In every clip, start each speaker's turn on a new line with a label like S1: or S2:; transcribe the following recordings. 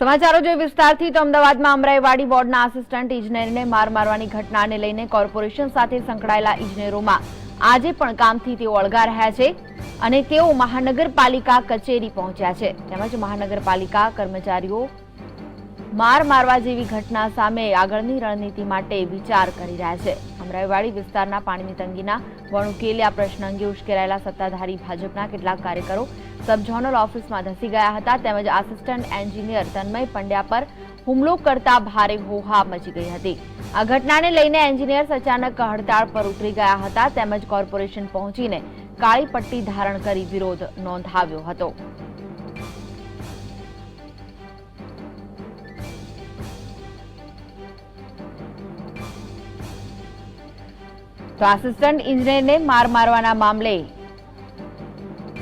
S1: સમાચારો જે વિસ્તારથી તો અમદાવાદમાં અમરાઈવાડી બોર્ડના આસિસ્ટન્ટ ઇજનેરને માર મારવાની ઘટનાને લઈને કોર્પોરેશન સાથે સંકળાયેલા ઇજનેરોમાં આજે પણ કામથી તેઓ અળગા રહ્યા છે અને તેઓ મહાનગરપાલિકા કચેરી પહોંચ્યા છે. તેમજ મહાનગરપાલિકા કર્મચારીઓ માર મારવા જેવી ઘટના સામે આગળની રણનીતિ માટે વિચાર કરી રહ્યા છે. અમરાઈવાડી વિસ્તારના પાણીની તંગીના વણ ઉકેલે આ પ્રશ્ન અંગે ઉશ્કેરાયેલા સત્તાધારી ભાજપના કેટલાક કાર્યકરો સબઝોનલ ઓફિસમાં ધસી ગયા હતા તેમજ આસિસ્ટન્ટ એન્જિનિયર તન્મય પંડ્યા પર હુમલો કરતા ભારે હોહા મચી ગઈ હતી. આ ઘટનાને લઈને એન્જિનિયર્સ અચાનક હડતાળ પર ઉતરી ગયા હતા તેમજ કોર્પોરેશન પહોંચીને કાળી પટ્ટી ધારણ કરી વિરોધ નોંધાવ્યો હતો. તો આસિસ્ટન્ટ ઇજનેરને માર મારવાના મામલે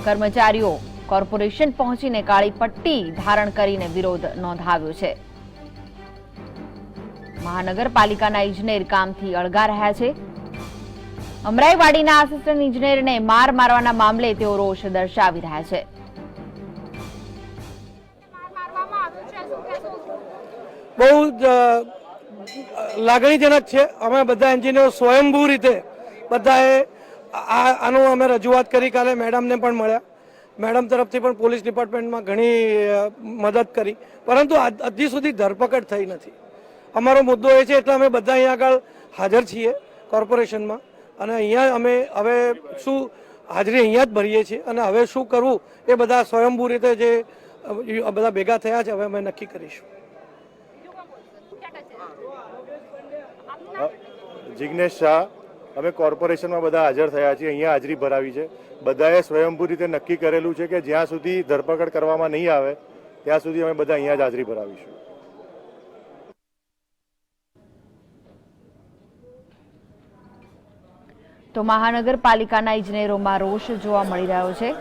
S1: કર્મચારીઓ કોર્પોરેશન પહોંચીને કાળી પટ્ટી ધારણ કરીને વિરોધ નોંધાવ્યો છે. મહાનગરપાલિકાના ઇજનેર કામથી અળગા રહ્યા છે. અમરાઈવાડીના આસિસ્ટન્ટ ઇજનેરને માર મારવાના મામલે તેઓ રોષ દર્શાવી રહ્યા છે.
S2: બહુ લાગણીજનક છે. અમે બધા એન્જિનિયરો સ્વયંભૂ રીતે બધાએ આ આનું અમે રજૂઆત કરી કાલે મેડમને પણ મળ્યા. મેડમ તરફથી પણ પોલીસ ડિપાર્ટમેન્ટમાં ઘણી મદદ કરી. પરંતુ આજ- હજી સુધી ધરપકડ થઈ નથી. અમારો મુદ્દો એ છે એટલે અમે બધા અહીંયા આગળ હાજર છીએ કોર્પોરેશનમાં. અને અહીંયા અમે હવે શું હાજરી અહીંયા જ ભરીએ છીએ. અને હવે શું કરવું એ બધા સ્વયંભૂ રીતે જે બધા ભેગા થયા છે હવે અમે નક્કી કરીશું.
S3: જિજ્ઞેશ શાહ. અમે કોર્પોરેશનમાં બધા હાજર થયા છીએ, અહીંયા હાજરી ભરાવી છે. બધાએ સ્વયંભૂ રીતે નક્કી કરેલું છે કે જ્યાં સુધી ધરપકડ કરવામાં નહીં આવે, ત્યાં સુધી અમે બધા અહીંયા જ હાજરી ભરાવીશું.
S1: તો મહાનગરપાલિકાના ઇજનેરોમાં રોષ જોવા મળી રહ્યો છે.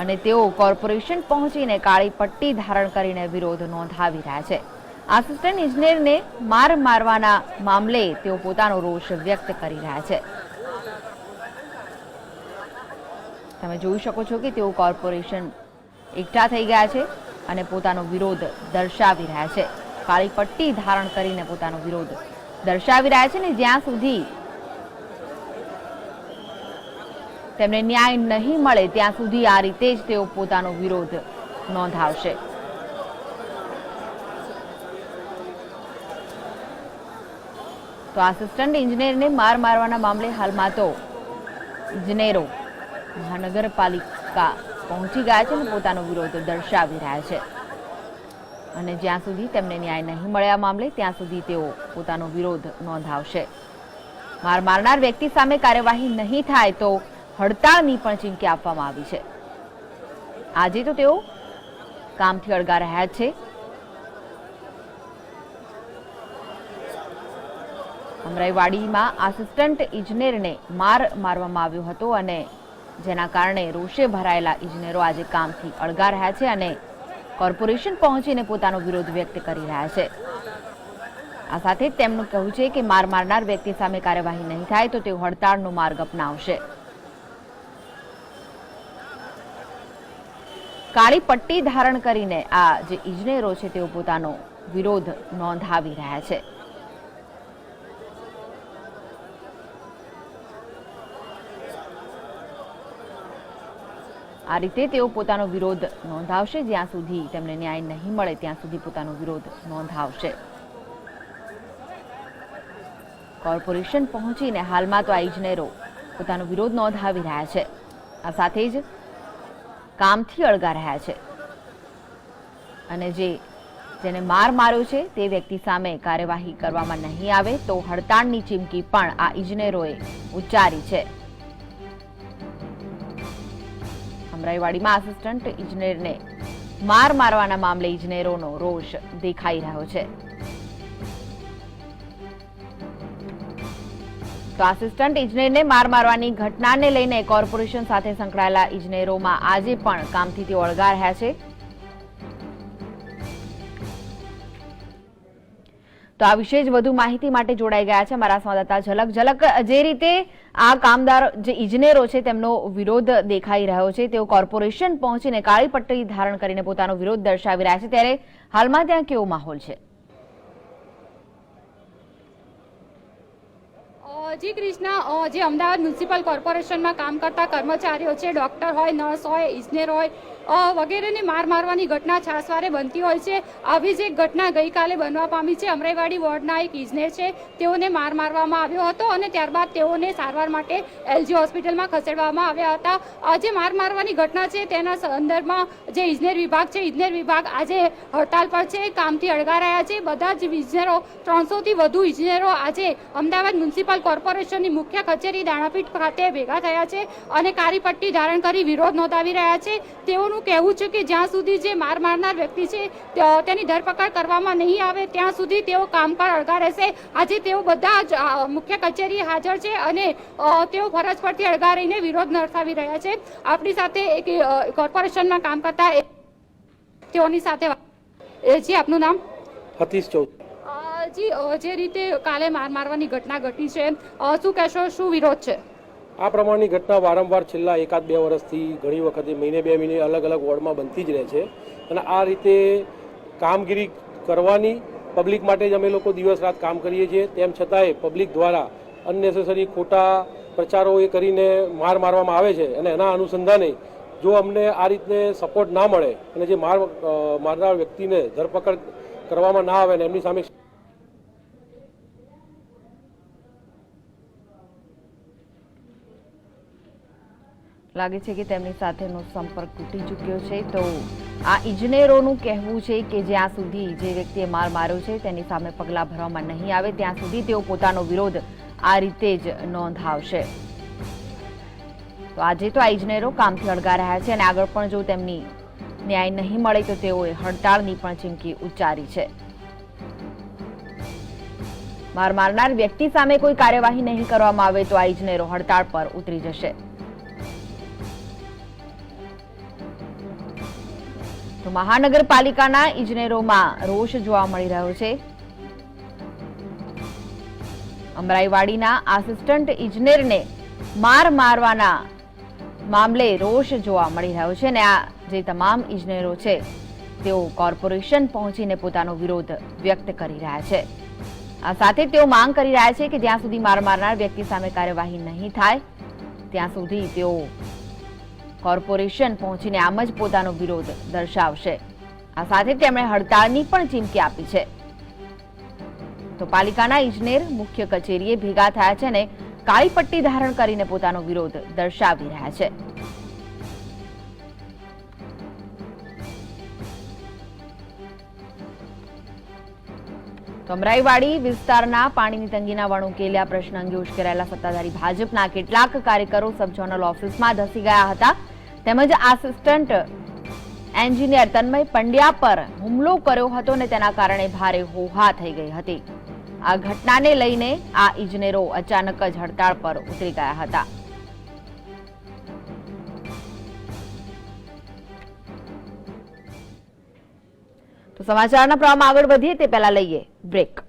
S1: અને તેઓ કોર્પોરેશન પહોંચીને કાળી પટ્ટી ધારણ કરીને વિરોધ નોંધાવી રહ્યા છે. આસિસ્ટન્ટ ઇજનેરને માર મારવાના મામલે તેઓ પોતાનો રોષ વ્યક્ત કરી રહ્યા છે. તમે જોઈ શકો છો કે તેઓ કોર્પોરેશન એકઠા થઈ ગયા છે અને પોતાનો વિરોધ દર્શાવી રહ્યા છે. કાળી પટ્ટી ધારણ કરીને પોતાનો વિરોધ દર્શાવી રહ્યા છે ને જ્યાં સુધી તેમને ન્યાય નહીં મળે, ત્યાં સુધી આ રીતે જ તેઓ પોતાનો વિરોધ નોંધાવશે. તો આસિસ્ટન્ટ ઇજનેરને માર મારવાના મામલે હાલમાં તો ઇજનેરો મહાનગરપાલિકા પહોંચી ગયા છે અને પોતાનો વિરોધ દર્શાવી રહ્યા છે. અને જ્યાં સુધી તેમને ન્યાય નહીં મળે આ મામલે, ત્યાં સુધી તેઓ પોતાનો વિરોધ નોંધાવશે. માર મારનાર વ્યક્તિ સામે કાર્યવાહી નહીં થાય તો હડતાળની પણ ચીમકી આપવામાં આવી છે. આજે તો તેઓ કામથી અળગા રહ્યા છે. અમરાઈવાડીમાં આસિસ્ટન્ટ ઇજનેરને માર મારવામાં આવ્યો હતો અને જેના કારણે રોષે ભરાયેલા ઇજનેરો આજે કામથી અળગા રહ્યા છે અને કોર્પોરેશન પહોંચીને પોતાનો વિરોધ વ્યક્ત કરી રહ્યા છે. આ સાથે તેમનું કહેવું છે કે માર મારનાર વ્યક્તિ સામે કાર્યવાહી નહીં થાય તો તેઓ હડતાળનો માર્ગ અપનાવશે. કાળી પટ્ટી ધારણ કરીને આ જે ઇજનેરો છે તેઓ પોતાનો વિરોધ નોંધાવી રહ્યા છે. આ રીતે તેઓ પોતાનો વિરોધ નોંધાવશે. જ્યાં સુધી તેમને ન્યાય નહીં મળે, ત્યાં સુધી પોતાનો વિરોધ નોંધાવશે. કોર્પોરેશન પહોંચીને હાલમાં તો આ ઇજનેરો પોતાનો વિરોધ નોંધાવી રહ્યા છે. આ સાથે જ કામથી અળગા રહ્યા છે. અને જે જેને માર માર્યો છે, તે વ્યક્તિ સામે કાર્યવાહી કરવામાં નહીં આવે, તો હડતાળની ચીમકી પણ આ ઇજનેરોએ ઉચ્ચારી છે. અમરાઈવાડીમાં આસિસ્ટન્ટ ઇજનેરને માર મારવાના મામલે ઇજનેરોનો રોષ દેખાઈ રહ્યો છે. તો આસિસ્ટન્ટ ઇજનેરને માર મારવાની ઘટનાને લઈને કોર્પોરેશન સાથે સંકળાયેલા ઇજનેરોમાં આજે પણ કામથી તેઓ અળગા રહ્યા છે. તો આ વિશે જ વધુ માહિતી માટે જોડાઈ ગયા છે મારા સંવાદદાતા ઝલક. ઝલક, જે રીતે આ કામદાર જે ઇજનેરો છે તેમનો વિરોધ દેખાઈ રહ્યો છે, તેઓ કોર્પોરેશન પહોંચીને કાળી પટ્ટી ધારણ કરીને પોતાનો વિરોધ દર્શાવી રહ્યા છે. ત્યારે હાલમાં ત્યાં કેવો માહોલ છે?
S4: જી ક્રિષ્ના જે અમદાવાદ મ્યુનિસિપલ કોર્પોરેશનમાં કામ કરતા કર્મચારીઓ છે, ડૉક્ટર હોય, નર્સ હોય, ઇજનેર હોય વગેરેને માર મારવાની ઘટના છાસવારે બનતી હોય છે. આવી જ એક ઘટના ગઈકાલે બનવા પામી છે. અમરાઈવાડી વોર્ડના એક ઇજનેર છે. તેઓને માર મારવામાં આવ્યો હતો અને ત્યારબાદ તેઓને સારવાર માટે એલજી હોસ્પિટલમાં ખસેડવામાં આવ્યા હતા. આ જે માર મારવાની ઘટના છે, તેના સંદર્ભમાં જે ઇજનેર વિભાગ છે, ઇજનેર વિભાગ આજે હડતાલ પર છે, કામથી અળગા રહ્યા છે. બધા જ ઇજનેરો, ત્રણસોથી વધુ ઇજનેરો આજે અમદાવાદ મ્યુનિસિપલ કોર્પોરેશનની મુખ્ય કચેરી દાણાપીઠ ખાતે ભેગા થયા છે અને કાળી પટ્ટી ધારણ કરી વિરોધ નોંધાવી રહ્યા છે. તેઓનું કહેવું છે કે જ્યાં સુધી જે માર મારનાર વ્યક્તિ છે તેની ધરપકડ કરવામાં નહીં આવે, ત્યાં સુધી તેઓ કામકાર અળગા રહેશે. આજે તેઓ બધા જ મુખ્ય કચેરી હાજર છે અને તેઓ ફરજ પરથી અળગા રહીને વિરોધ દર્શાવી રહ્યા છે. આપણી સાથે એક કોર્પોરેશનમાં કામ કરતા તેઓની સાથે જી, આપનું નામ?
S2: હતીશ ચૌદ
S4: અ, જે રીતે કાલે માર મારવાની ઘટના ઘટી છે શું કહેશો શું વિરોધ છે?
S5: આ પ્રમાણની ઘટના વારંવાર છેલ્લા એકાદ બે વર્ષથી ઘણી વખતે મહિને બે મહિને અલગ અલગ વોર્ડમાં બનતી જ રહે છે. અને આ રીતે કામગીરી કરવાની પબ્લિક માટે જ અમે લોકો દિવસ રાત કામ કરીએ છીએ. તેમ છતાંય પબ્લિક દ્વારા અનનેસેસરી ખોટા પ્રચારો એ કરીને માર મારવામાં આવે છે. અને એના અનુસંધાને જો અમને આ રીતને સપોર્ટ ના મળે અને જે માર મારનાર વ્યક્તિને ધરપકડ કરવામાં ના આવે ને એમની સામે
S1: લાગે છે કે તેમની સાથેનો સંપર્ક તૂટી ચૂક્યો છે. તો આ ઇજનેરોનું કહેવું છે કે જ્યાં સુધી જે વ્યક્તિએ માર માર્યો છે, તેની સામે પગલાં ભરવામાં નહીં આવે, ત્યાં સુધી તેઓ પોતાનો વિરોધ આ રીતે જ નોંધાવશે. તો આજે તો આ ઇજનેરો કામથી અળગા રહ્યા છે અને આગળ પણ જો તેમની ન્યાય નહીં મળે, તો તેઓએ હડતાળની પણ ચીમકી ઉચ્ચારી છે. માર મારનાર વ્યક્તિ સામે કોઈ કાર્યવાહી નહીં કરવામાં આવે, તો આ ઇજનેરો હડતાળ પર ઉતરી જશે. તો મહાનગરપાલિકાના ઇજનેરોમાં રોષ જોવા મળી રહ્યો છે. અમરાઈવાડીના આસિસ્ટન્ટ ઇજનેરને માર મારવાના મામલે રોષ જોવા મળી રહ્યો છે અને આ જે તમામ ઇજનેરો છે, તેઓ કોર્પોરેશન પહોંચીને પોતાનો વિરોધ વ્યક્ત કરી રહ્યા છે. આ સાથે તેઓ માંગ કરી રહ્યા છે કે જ્યાં સુધી માર મારનાર વ્યક્તિ સામે કાર્યવાહી નહીં થાય, ત્યાં સુધી તેઓ કોર્પોરેશન પહોંચીને આમ જ પોતાનો વિરોધ દર્શાવશે. આ સાથે તેમણે હડતાળની પણ ચીમકી આપી છે. તો પાલિકાના ઇજનેર, મુખ્ય કચેરીએ ભેગા થયા છે અને કાળી પટ્ટી ધારણ કરીને પોતાનો વિરોધ દર્શાવી રહ્યા છે. કમરાઈવાડી વિસ્તારના પાણીની તંગીના વણુકેલ્યા પ્રશ્ન અંગે ઉશ્કેરાયેલા સત્તાધારી ભાજપના કેટલાક કાર્યકરો સબ ઓફિસમાં ધસી ગયા હતા. તેમજ આસિસ્ટન્ટ એન્જિનિયર તન્મય પંડ્યા પર હુમલો કર્યો હતો અને તેના કારણે ભારે હોહા થઈ ગઈ હતી. આ ઘટનાને લઈને આ ઇજનેરો અચાનક જ હડતાળ પર ઉતરી ગયા હતા. તો સમાચારના પ્રવાહમાં આગળ વધીએ તે પહેલા લઈએ બ્રેક.